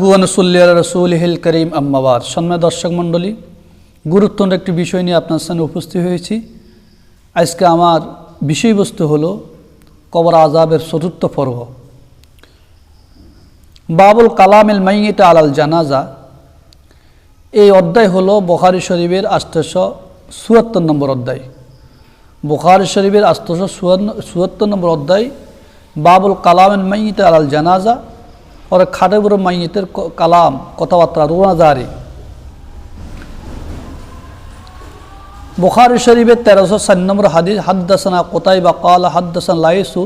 হুয়ানসুল্লিয়া রসুলহিল করিম আম্মাবাদ সম্মান দর্শক মণ্ডলী, গুরুত্বপূর্ণ একটি বিষয় নিয়ে আপনার সামনে উপস্থিত হয়েছি। আজকে আমার বিষয়বস্তু হলো কবর আজাবের চতুর্থ পর্ব। বাবুল কালামিল মাইয়িতা আলাল জানাজা। এই অধ্যায় হলো বখারি শরীফের আষ্টশো চুয়াত্তর নম্বর অধ্যায়। বুখারি শরীফের আষ্টশো চুয়াত্তর নম্বর অধ্যায়, বাবুল কালামিল মাইয়িতা আলাল জানাজা। ওর খাটে বড় মাইয়েতের ক- কালাম কথাবার্তা রোনাজারি বুখারি শরীফের তেরোশো সাত নম্বর হাদিস হাদ্দাসানা কোতাই বা কাল হাদ্দাসান লাইসু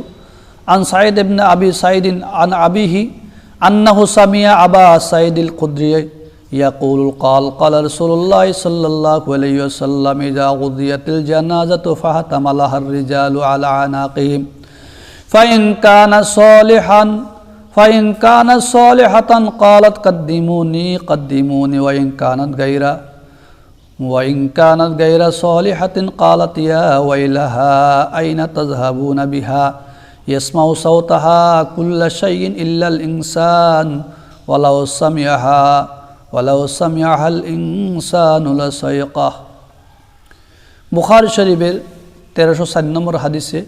আন সাইদ ইবনে আবি সাইদিন আন আবিহি আন্নাহু সামিয়া আবা সাইদিল কুদ্রিয় يقول قال قال رسول الله صلى الله عليه وسلم إذا غضيت الجنازة فاحتملها الرجال على عناقهم فإن كان صالحا فإن كانت صالحة قالت قدموني قدموني وإن كانت غير وإن كانت غير صالحة قالت يا ويلها أين تذهبون بها يسمع صوتها كل شيء إلا الإنسان ولو سمعها ولو سمعها الإنسان لسيقه বুখারি শরীফের তেরোশো সাত নম্বর হাদিসে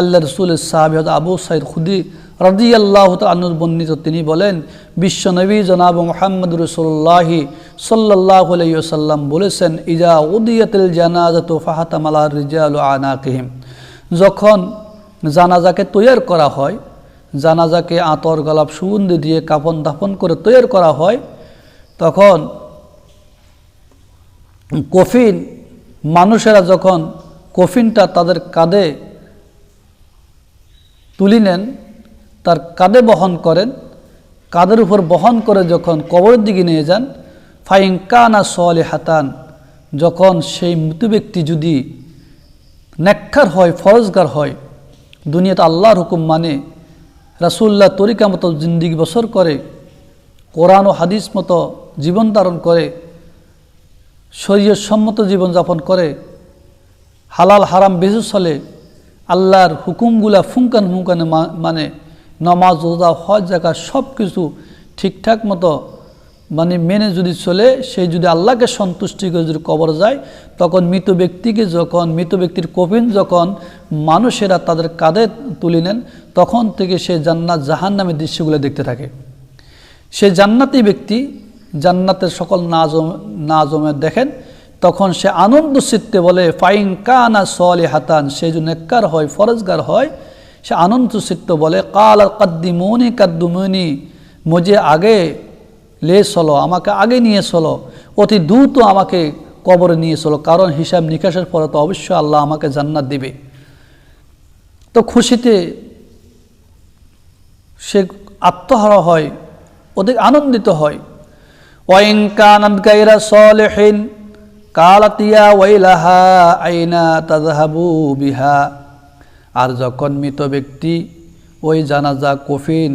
আল্লাহ রসুলের সাহাবিহত আবু সাইদ খুদি রদি আল্লাহ আনুর বর্ণিত তিনি বলেন বিশ্বনবী জনাব মোহাম্মদ রসুল্লাহি সাল্লাহ আলাইসাল্লাম বলেছেন ইজা উদিয়াতিল জানাজাত ফাহাতাম আল্লাহ রিজাল আনাকিহিম। যখন জানাজাকে তৈয়ার করা হয়, জানাজাকে আতর, গলাপ, সুগন্ধি দিয়ে কাপন দাপন করে তৈয়ার করা হয়, তখন কফিন, মানুষেরা যখন কফিনটা তাদের কাঁধে তুলি নেন তার কাঁধে বহন করেন, কাঁধের উপর বহন করে যখন কবরের দিকে নিয়ে যান ফাইং কানা সোয়ালে হাতান যখন সেই মৃত ব্যক্তি যদি নেককার হয়, ফরজগার হয়, দুনিয়াতে আল্লাহর হুকুম মানে রাসুল্লাহ তরিকা মতো জিন্দিগি বছর করে, কোরআন ও হাদিস মতো জীবন ধারণ করে শরীর সম্মত জীবনযাপন করে, হালাল হারাম বেশি চলে আল্লাহর হুকুমগুলা ফুঙ্কান ফুঙ্কানে মানে নমাজ, রোজা, হজ জায়গা সব কিছু ঠিকঠাক মতো মানে মেনে যদি চলে, সে যদি আল্লাহকে সন্তুষ্টি করে যদি কবর যায়, তখন মৃত ব্যক্তিকে যখন, মৃত ব্যক্তির কফিন যখন মানুষেরা তাদের কাঁধে তুলে নেন, তখন থেকে সে জান্নাত জাহান নামে দৃশ্যগুলো দেখতে থাকে। সে জান্নাতি ব্যক্তি জান্নাতের সকল নাজম নাজমে দেখেন, তখন সে আনন্দ চিত্তে বলে, ফাইন কানা সলে হাতান সে যদি নেককার হয়, ফরজগার হয় সে আনন্দ চিত্ত বলে, কাল কাদ্দিমনি কাদ্দুমনি, মুঝে আগে লে চলো, আমাকে আগে নিয়ে চলো, অতি দ্রুত আমাকে কবরে নিয়ে চলো, কারণ হিসাব নিকাশের পরে তো অবশ্যই আল্লাহ আমাকে জান্নাত দিবে। তো খুশিতে সে আত্মহারা হয়, অধিক আনন্দিত হয়। ওয়াইন কানাত গাইরা সলেহিন, কালাতিয়া ওয়াইলাহা আইনা তাজহাবু বিহা। আর যখন মৃত ব্যক্তি ওই জানাজা কফিন,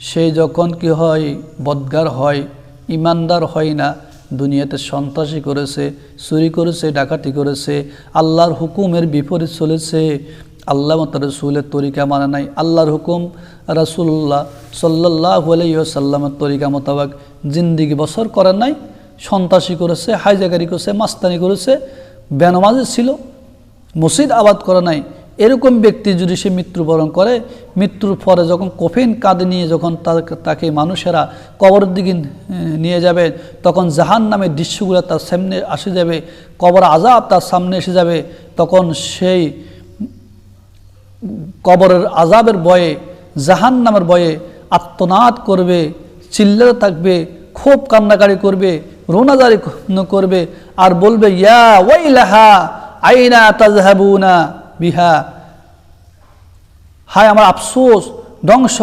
সে যখন কি হয়, বদগার হয়, ইমানদার হয় না, দুনিয়াতে সন্ত্রাসী করেছে, চুরি করেছে, ডাকাতি করেছে, আল্লাহর হুকুমের বিপরীত চলেছে, আল্লাহ মত রসুলের তরিকা মানে নাই। আল্লাহর হুকুম রাসুল্লাহ সাল্লাহ আলাইসাল্লামের তরিকা মোতাবেক জিন্দিগি বছর করেন নাই, সন্ত্রাসী করেছে হাইজাগারি করেছে, মাস্তানি করেছে, বেনমাজি ছিল, মসজিদ আবাদ করে নাই। এরকম ব্যক্তি যদি সে মৃত্যুবরণ করে, মৃত্যুর পরে যখন কফিন কাঁধে নিয়ে যখন তাকে- মানুষেরা কবরের দিকে নিয়ে যাবে, তখন জাহান নামের দৃশ্যগুলো তার সামনে আসে যাবে, কবর আজাব তার সামনে এসে যাবে, তখন সেই কবরের আজাবের বয়ে জাহান নামের বয়ে আত্মনাদ করবে, চিল্লাতে থাকবে, খুব কান্নাকারি করবে, রোনাজারি করবে, আর বলবে, ইয়া ওয়াইলাহা, আইনা তাজহাবুনা বিহা। হায়, আমার আফসোস, ধ্বংস,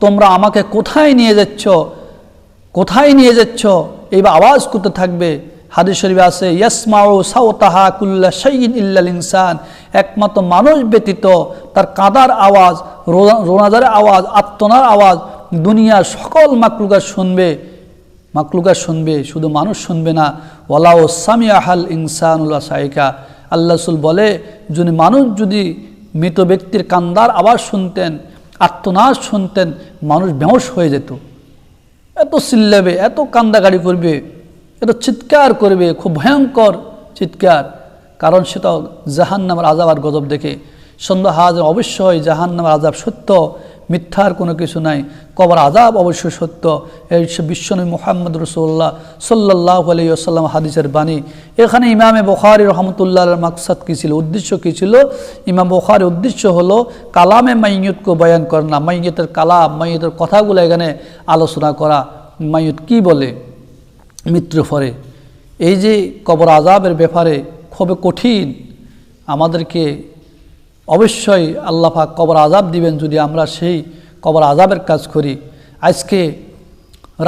তোমরা আমাকে কোথায় নিয়ে যাচ্ছ? কোথায় নিয়ে যাচ্ছ? এইবার আওয়াজ করতে থাকবে। হাদিস শরীফে আছে, ইয়াসমাউ সাওতাহা কুল্লা শাইইন ইল্লাল ইনসান একমাত্র মানুষ ব্যতীত তার কাদার আওয়াজ রোনা- রোনাজারের আওয়াজ, আত্মনার আওয়াজ দুনিয়ার সকল মাকলুকা শুনবে। মাকলুকা শুনবে, শুধু মানুষ শুনবে না। ওলাও সামিয়াহাল ইনসানুল্লাহ সাইকা আল্লাহ রসুল বলে, যদি মানুষ যদি মৃত ব্যক্তির কান্দার আওয়াজ শুনতেন আত্মনাদ শুনতেন, মানুষ বেহস হয়ে যেত। এত চিল্লাবে, এত কান্দাগাড়ি করবে, এত চিৎকার করবে, খুব ভয়ঙ্কর চিৎকার। কারণ সেটা জাহান নামের আজাব আর গজব দেখে। সন্ধ্যা হাজার অবশ্যই জাহান নামের আজাব সত্য। মিথ্যার কোনো কিছু নাই। কবর আজাব অবশ্যই সত্য। এই বিশ্বনবী মোহাম্মদ রসুল্লাহ সাল্লাহ আলাইসাল্লাম হাদিসের বাণী। এখানে ইমামে বখারি রহমতুল্লাহর মাকসাদ কী ছিল, উদ্দেশ্য কী ছিল? ইমাম বখারির উদ্দেশ্য হলো, কালামে মাইয়তকে বয়ান করা মাইয়তের কালাম, মাইয়তের কথাগুলো এখানে আলোচনা করা। মাইয়ত কি বলে? মৃত্যু ফরে এই যে কবর আজাবের ব্যাপারে খুবই কঠিন। আমাদেরকে অবশ্যই আল্লাপাক কবর আজাব দিবেন যদি আমরা সেই কবর আজাবের কাজ করি। আজকে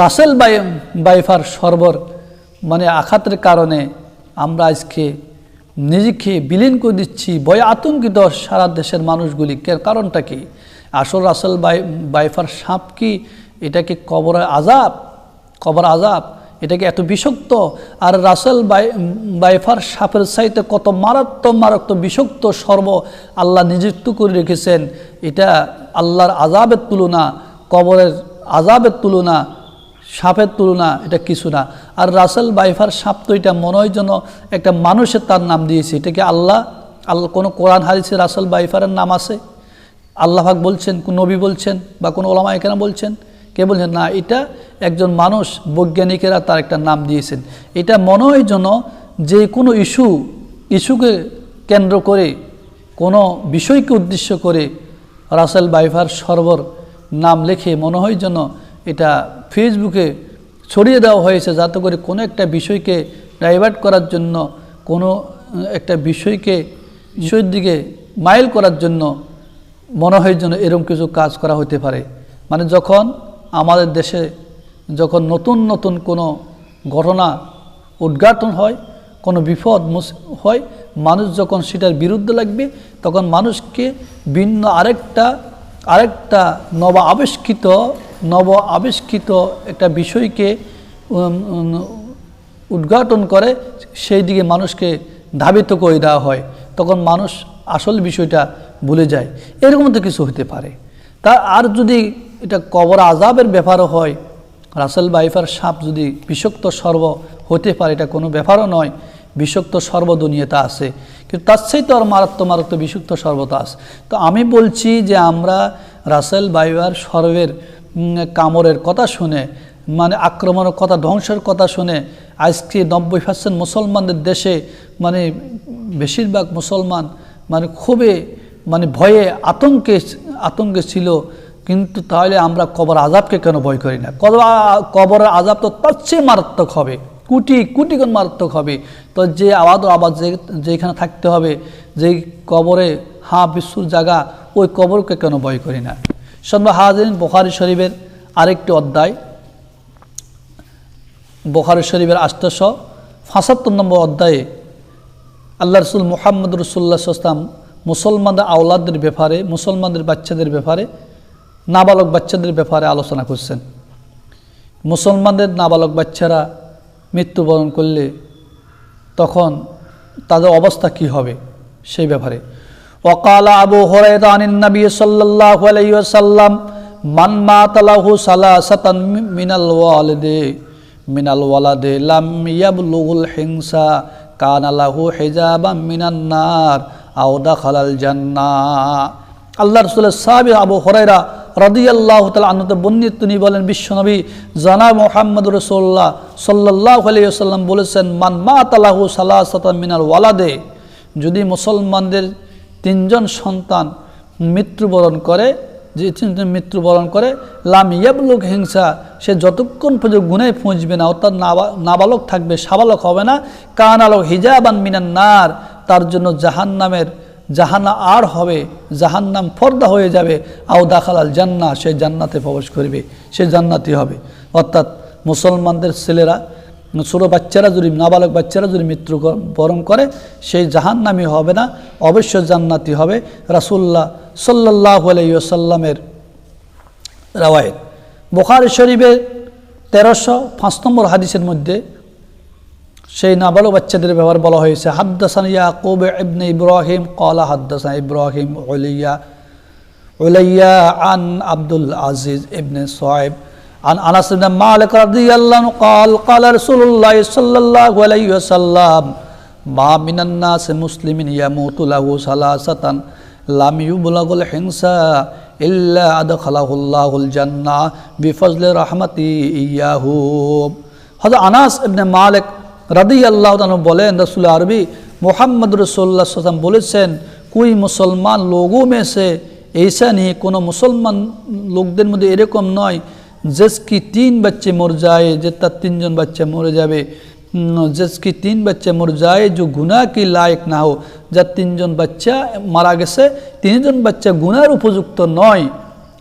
রাসেল বাই, বাইফার সর্বর মানে আঘাতের কারণে আমরা আজকে নিজেকে বিলীন করে দিচ্ছি, ভয় আতঙ্কিত সারা দেশের মানুষগুলি কারণটা কি? আসল রাসেল বাই, বাইফার সাপ কি? এটা কি কবরের আজাব কবর আজাব এটা কি এত বিষক্ত, আর রাসেল বাই বাইফার সাপের সাইতে কত মারাত্মক মারাত্মক বিষক্ত সর্ব আল্লাহ নিযুক্ত করে রেখেছেন। এটা আল্লাহর আজাবের তুলনা, কবরের আজাবের তুলনা, সাপের তুলনা, এটা কিছু না। আর রাসেল বাইফার সাপ তো এটা মনে হয় যেন একটা মানুষের তার নাম দিয়েছে। এটা কি আল্লাহ? আল্লাহ, কোনো কোরআন, হাদিসে রাসেল বাইফারের নাম আছে? আল্লাহাক বলছেন কোন নবী বলছেন বা কোনো ওলামা এখানে বলছেন? কে বলছেন? না, এটা একজন মানুষ, বৈজ্ঞানিকেরা তার একটা নাম দিয়েছেন। এটা মনে হয় যেন যে কোনো ইস্যু, ইস্যুকে কেন্দ্র করে, কোনো বিষয়কে উদ্দেশ্য করে রাসেল বাইফার সর্বর নাম লেখে মনে হয় যেন এটা ফেসবুকে ছড়িয়ে দেওয়া হয়েছে, যাতে করে কোনো একটা বিষয়কে ডাইভার্ট করার জন্য, কোনো একটা বিষয়কে বিষয়ের দিকে মাইল করার জন্য মনে হয় যেন এরকম কিছু কাজ করা হতে পারে। মানে যখন আমাদের দেশে যখন নতুন নতুন কোনো ঘটনা উদ্ঘাটন হয়, কোনো বিপদ হয়, মানুষ যখন সেটার বিরুদ্ধে লাগবে, তখন মানুষকে ভিন্ন আরেকটা আরেকটা নব আবিষ্কৃত নব আবিষ্কৃত একটা বিষয়কে উদ্ঘাটন করে, সেই দিকে মানুষকে ধাবিত করে দেওয়া হয়। তখন মানুষ আসল বিষয়টা ভুলে যায়। এরকম তো কিছু হতে পারে। তা আর যদি এটা কবর আজাবের ব্যাপারও হয়। রাসেল বাইফার সাপ যদি বিষাক্ত সর্ব হতে পারে, এটা কোনো ব্যাপারও নয়। বিষাক্ত সর্ব দুনিয়াতে আছে। কিন্তু তার সেই তো আর মারাত্মক মারাত্মক বিষাক্ত সর্বতা আছে। তো আমি বলছি যে আমরা রাসেল বাইবার সর্বের কামড়ের কথা শুনে মানে আক্রমণের কথা, ধ্বংসের কথা শুনে, আজকে নব্বই পার্সেন্ট মুসলমানদের দেশে মানে বেশিরভাগ মুসলমান মানে খুবই মানে ভয়ে আতঙ্কে আতঙ্কে ছিল কিন্তু তাহলে আমরা কবর আজাবকে কেন ভয় করি না? কবর কবরের আজাব তো তার চেয়ে মারাত্মক হবে। কোটি কোটি গুণ মারাত্মক হবে। তো যে আবাদ আবাদ যে, যেখানে থাকতে হবে, যেই কবরে হা বিশ্বর জায়গা, ওই কবরকে কেন ভয় করি না? সন্ধ্যা হাজিন বোখারি শরীফের আরেকটি অধ্যায়। বোখারি শরীফের আষ্টশ পঁচাত্তর নম্বর অধ্যায়ে আল্লাহ রসুল মোহাম্মদ রসুল্লাহ সাল্লাম মুসলমানদের আওলাদের ব্যাপারে, মুসলমানদের বাচ্চাদের ব্যাপারে নাবালক বাচ্চাদের ব্যাপারে আলোচনা করছেন। মুসলমানদের নাবালক বাচ্চারা মৃত্যুবরণ করলে তখন তাদের অবস্থা কি হবে সেই ব্যাপারে। ওকালা আবু আলাইহি ওয়াসাল্লাম, মান মাতালাহু সালাসাতান মিনাল ওয়ালিদে, মিনাল ওয়ালাদে লাম ইয়াবলুগুল হিংসা, কানা লাহু হিজাবাম মিনান নার, আও দাখালাল জান্নাহ। আল্লাহ রসুলের সাহাবি আবু হরাইরা রদি আল্লাহ তালা আনতে বন্যিত তিনি বলেন, বিশ্বনবী জানা মোহাম্মদ রসোল্লাহ সাল্লাহ আলিয়াল্লাম বলেছেন, মান মা তালাহু সাতাম মিনাল ওয়ালাদে যদি মুসলমানদের তিনজন সন্তান মৃত্যুবরণ করে, যে মৃত্যুবরণ করে, লাম ইয়াবলুক হিংসা, সে যতক্ষণ পর্যন্ত গুণায় পৌঁছবে না, অর্থাৎ নাবালক থাকবে, সাবালক হবে না কান আলো হিজাবান মিনান নার, তার জন্য জাহান নামের জাহান্না আর হবে, জাহান্নাম ফর্দা হয়ে যাবে। আও দাখালাল জান্না সে জান্নাতে প্রবেশ করবে, সে জান্নাতি হবে। অর্থাৎ মুসলমানদের ছেলেরা, ছোটো বাচ্চারা যদি, নাবালক বাচ্চারা যদি মৃত্যু বরণ করে, সেই জাহান্নামি হবে না, অবশ্য জান্নাতি হবে। রাসুল্লাহ সাল্লাহ আলাইসাল্লামের রাওয়ায়ত। বোখারি শরীফের তেরোশো পাঁচ নম্বর হাদিসের মধ্যে সেই নাবালক বাচ্চাদের ব্যাপার বলা হয়েছে হাদ্দাসান ইয়াকুব ইবনে ইব্রাহিম কলা হাদ্দাসান ইব্রাহিম উলিয়া উলাইয়া আন আব্দুল আজিজ ইবনে সোয়েব عن انس بن مالك رضي الله عنه قال قال رسول الله صلى الله عليه وسلم ما من الناس مسلم يموت له ثلاثة لم يبلغ الحنسا إلا أدخله الله الجنة بفضل رحمته إياه হযরত আনাস ইবনে মালিক রাদিয়াল্লাহু তাআলা বলেন রাসূল আরবি মোহাম্মদ রসুল্লাহ সাল্লাম বলেছেন কোই মুসলমান লোগों में से ऐसा नहीं কোনো মুসলমান লোকদের মধ্যে এরকম নয় जिसकी तीन बच्चे मर जाए যে তার তিনজন বাচ্চা মরে যাবে উম, जिसकी तीन बच्चे मर जाए जो गुनाह की लायक না हो যার তিনজন বাচ্চা মারা গেছে তিনজন বাচ্চা গুনার উপযুক্ত নয়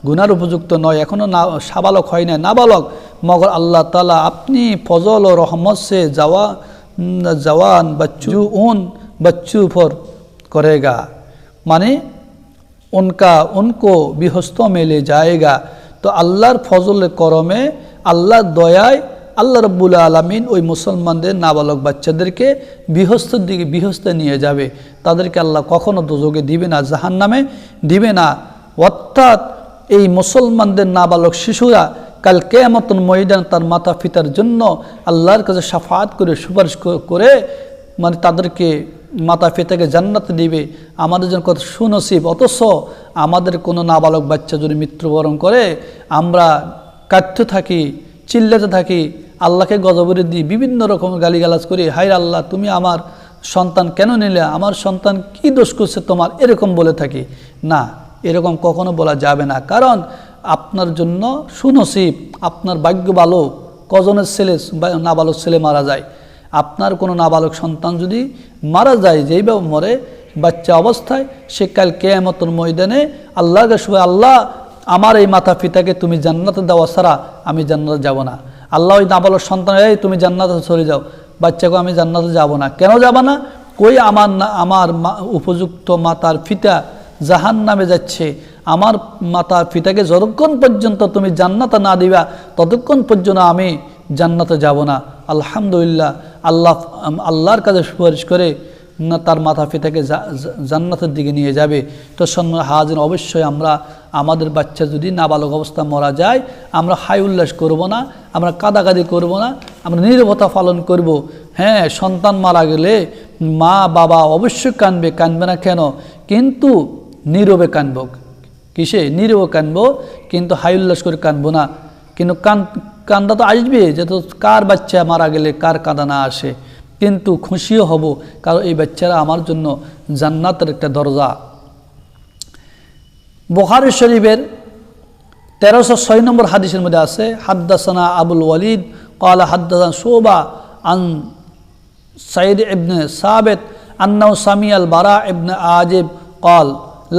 গুনার উপযুক্ত নয় এখনও না সাবালক হয় না নাবালক মগর আল্লাহ তালা আপনি ফজল ও রহমত সে যাওয়া উম, জওয়ান बच्चू उन बच्चों पर करेगा মানে उनका उनको বিহস্ত में ले जाएगा তো আল্লাহর ফজল করমে আল্লাহর দয়ায় আল্লাহ রব্বুল আলমিন ওই মুসলমানদের নাবালক বাচ্চাদেরকে বিহস্তর দিকে বিহস্তে নিয়ে যাবে তাদেরকে আল্লাহ কখনো দোজগে দিবে না জাহান নামে দিবে না অর্থাৎ এই মুসলমানদের নাবালক শিশুরা কাল কেয়ামতন ময়দান তার মাতা পিতার জন্য আল্লাহর কাছে সাফাত করে, সুপারিশ করে মানে তাদেরকে মাতা পিতাকে জান্নাতে দিবে। আমাদের জন্য কত সুনসিব। অথচ আমাদের কোনো নাবালক বাচ্চা যদি মৃত্যুবরণ করে, আমরা কাটতে থাকি, চিল্লাতে থাকি, আল্লাহকে গজবরে দিই, বিভিন্ন রকমের গালিগালাজ করি হাই আল্লাহ, তুমি আমার সন্তান কেন নিলে? আমার সন্তান কি দোষ করছে তোমার? এরকম বলে থাকি। না, এরকম কখনো বলা যাবে না। কারণ আপনার জন্য সুনসিব, আপনার ভাগ্য ভালো, কজনের ছেলে নাবালক ছেলে মারা যায়। আপনার কোনো নাবালক সন্তান যদি মারা যায় যেইভাবে মরে, বাচ্চা অবস্থায়, সে কাল কেয়ামতর ময়দানে আল্লাহকে শুয়ে আল্লাহ, আমার এই মাতা পিতাকে তুমি জান্নাতে দেওয়া ছাড়া আমি জান্নাতে যাব না। আল্লাহ ওই নাবালক সন্তান এই, তুমি জান্নাতে চলে যাও। বাচ্চাকে আমি জান্নাতে যাব না। কেন যাব না? কই আমার আমার উপযুক্ত মাতার পিতা জাহান নামে যাচ্ছে। আমার মাতা পিতাকে যতক্ষণ পর্যন্ত তুমি জান্নাতে না দিবা, ততক্ষণ পর্যন্ত আমি জান্নাতে যাব না। আলহামদুলিল্লাহ, আল্লাহ, আল্লাহর কাছে সুপারিশ করে না তার মাতা পিতাকে জান্নাতের দিকে নিয়ে যাবে। তো সন্ন্য হাজির, অবশ্যই আমরা, আমাদের বাচ্চা যদি নাবালক অবস্থা মরা যায়, আমরা হাই উল্লাস করব না, আমরা কাদাকাদি করব না, আমরা নীরবতা পালন করব। হ্যাঁ সন্তান মারা গেলে মা, বাবা অবশ্যই কানবে কানবে না কেন? কিন্তু নীরবে কানব। কিসে নীরবে কানবো কিন্তু হাই উল্লাস করে কানবো না কিন্তু কান কান্দা তো আসবে যে তো কার বাচ্চা মারা গেলে কার কাঁদা না আসে কিন্তু খুশিও হব কারণ এই বাচ্চারা আমার জন্য জান্নাতের একটা দরজা বুখারি শরীফের তেরোশো ছয় নম্বর হাদিসের মধ্যে আছে হাদ্দাসানা আবুল ওয়ালিদ কালা হাদ্দাসান শোবা আন সাইদ ইবনে সাবেত আন্নাউ সামি আল বারা ইবনে আজিব قال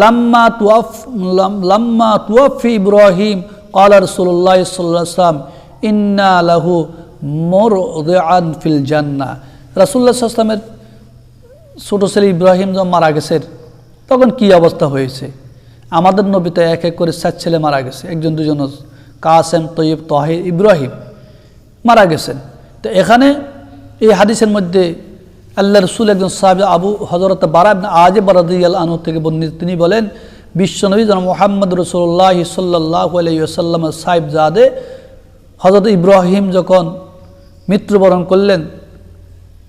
লাম্মা তুয়াফ লাম্মা তুয়াফি ইব্রাহিম কলা রসুল্লাহ সাল্লাম ইন্না আলাহু মোর আন ফিল জান্না। রাসুল্লাহ সাল্লামের ছোটো ছেলে ইব্রাহিম যখন মারা গেছে, তখন কি অবস্থা হয়েছে? আমাদের নবীতে এক এক করে সাত ছেলে মারা গেছে, একজন, দুজন কাসেম তৈব তহির, ইব্রাহিম মারা গেছেন। তো এখানে এই হাদিসের মধ্যে আল্লাহ রসুল একজন সাহাবি আবু হজরত বারা আজে বারাদিয়াল আনু থেকে বর্ণিত, তিনি বলেন বিশ্বনবী জন মোহাম্মদ রসুল্লাহ সাল্লাহ আলাইসাল্লাম সাহেব জাদে হজরত ইব্রাহিম যখন মৃত্যুবরণ করলেন,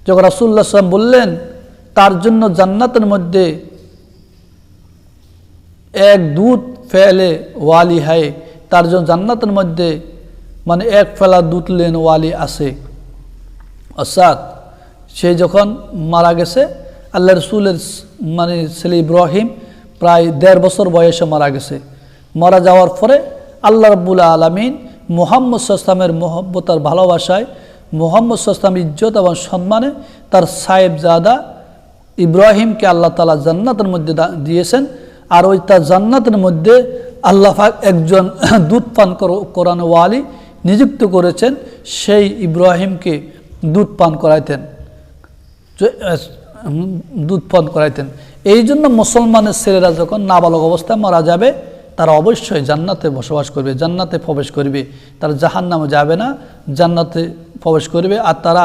যখন রাসুল্লাহ সাল্লাম বললেন, তার জন্য জান্নাতের মধ্যে এক দুধ ফেলে ওয়ালি হয়, তার জন্য জান্নাতের মধ্যে মানে এক ফেলা দুধ লেন ওয়ালি আছে অর্থাৎ সে যখন মারা গেছে, আল্লাহ রসুলের মানে ছেলে ইব্রাহিম প্রায় দেড় বছর বয়সে মারা গেছে। মারা যাওয়ার পরে আল্লাহ রব্বুল আলমিন মোহাম্মদ সাস্তামের মোহব্বতার ভালোবাসায়, মোহাম্মদ সাস্তাম ইজ্জত এবং সম্মানে তার সাহেব জাদা ইব্রাহিমকে আল্লাহ তালা জান্নাতের মধ্যে দিয়েছেন। আর ওই তার জান্নাতের মধ্যে আল্লাহ একজন দুধ পান কর- করানো ওয়ালি নিযুক্ত করেছেন। সেই ইব্রাহিমকে দুধ পান করাইতেন। দুধ পান করাইতেন। এই জন্য মুসলমানের ছেলেরা যখন নাবালক অবস্থায় মারা যাবে, তারা অবশ্যই জান্নাতে বসবাস করবে, জান্নাতে প্রবেশ করবে। তারা জাহান নামে যাবে না, জান্নাতে প্রবেশ করবে আর তারা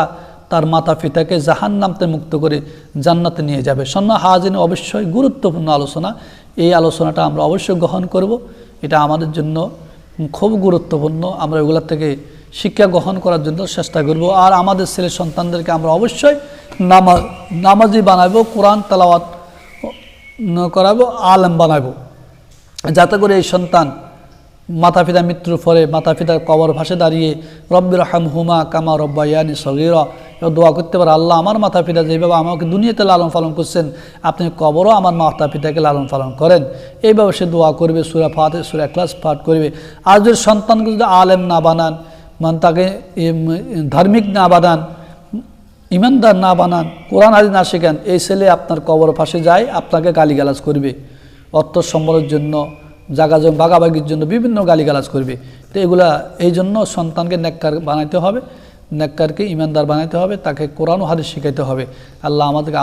তার মাতা পিতাকে জাহান নামতে মুক্ত করে জান্নাতে নিয়ে যাবে। সন্ন্য হাজিন অবশ্যই গুরুত্বপূর্ণ আলোচনা। এই আলোচনাটা আমরা অবশ্যই গ্রহণ করব। এটা আমাদের জন্য খুব গুরুত্বপূর্ণ। আমরা এগুলোর থেকে শিক্ষা গ্রহণ করার জন্য চেষ্টা করব। আর আমাদের ছেলে সন্তানদেরকে আমরা অবশ্যই নামাজ, নামাজি বানাবো, কোরআন তালাওয়াত করাবো, আলেম বানাবো। যাতে করে এই সন্তান মাতা পিতা মৃত্যুর পরে মাতা পিতার কবর ভাসে দাঁড়িয়ে রব্বির হাম হুমা কামা রব্বাইয়ানি সগিরা। দোয়া করতে পারে, আল্লাহ আমার মাতা পিতা যেভাবে আমাকে দুনিয়াতে লালন পালন করছেন, আপনি কবরও আমার মাতা পিতাকে লালন পালন করেন। এইভাবে সে দোয়া করবে, সুরা ফাতে সুরা ক্লাস পাঠ করবে। আর যদি সন্তানকে যদি আলেম না বানান মানে তাকে ধার্মিক না বানান, ইমানদার না বানান, কোরআন হাজি না শেখান, এই ছেলে আপনার কবর পাশে যায়, আপনাকে গালিগালাজ করবে। অর্থ সম্বলের জন্য, জাগা জমি বাগাবাগির জন্য বিভিন্ন গালিগালাজ করবে। তো এগুলা, এই জন্য সন্তানকে নেককার বানাইতে হবে, নেককারকে ইমানদার বানাইতে হবে, তাকে কোরআন হাদিস শেখাইতে হবে। আল্লাহ আমাদেরকে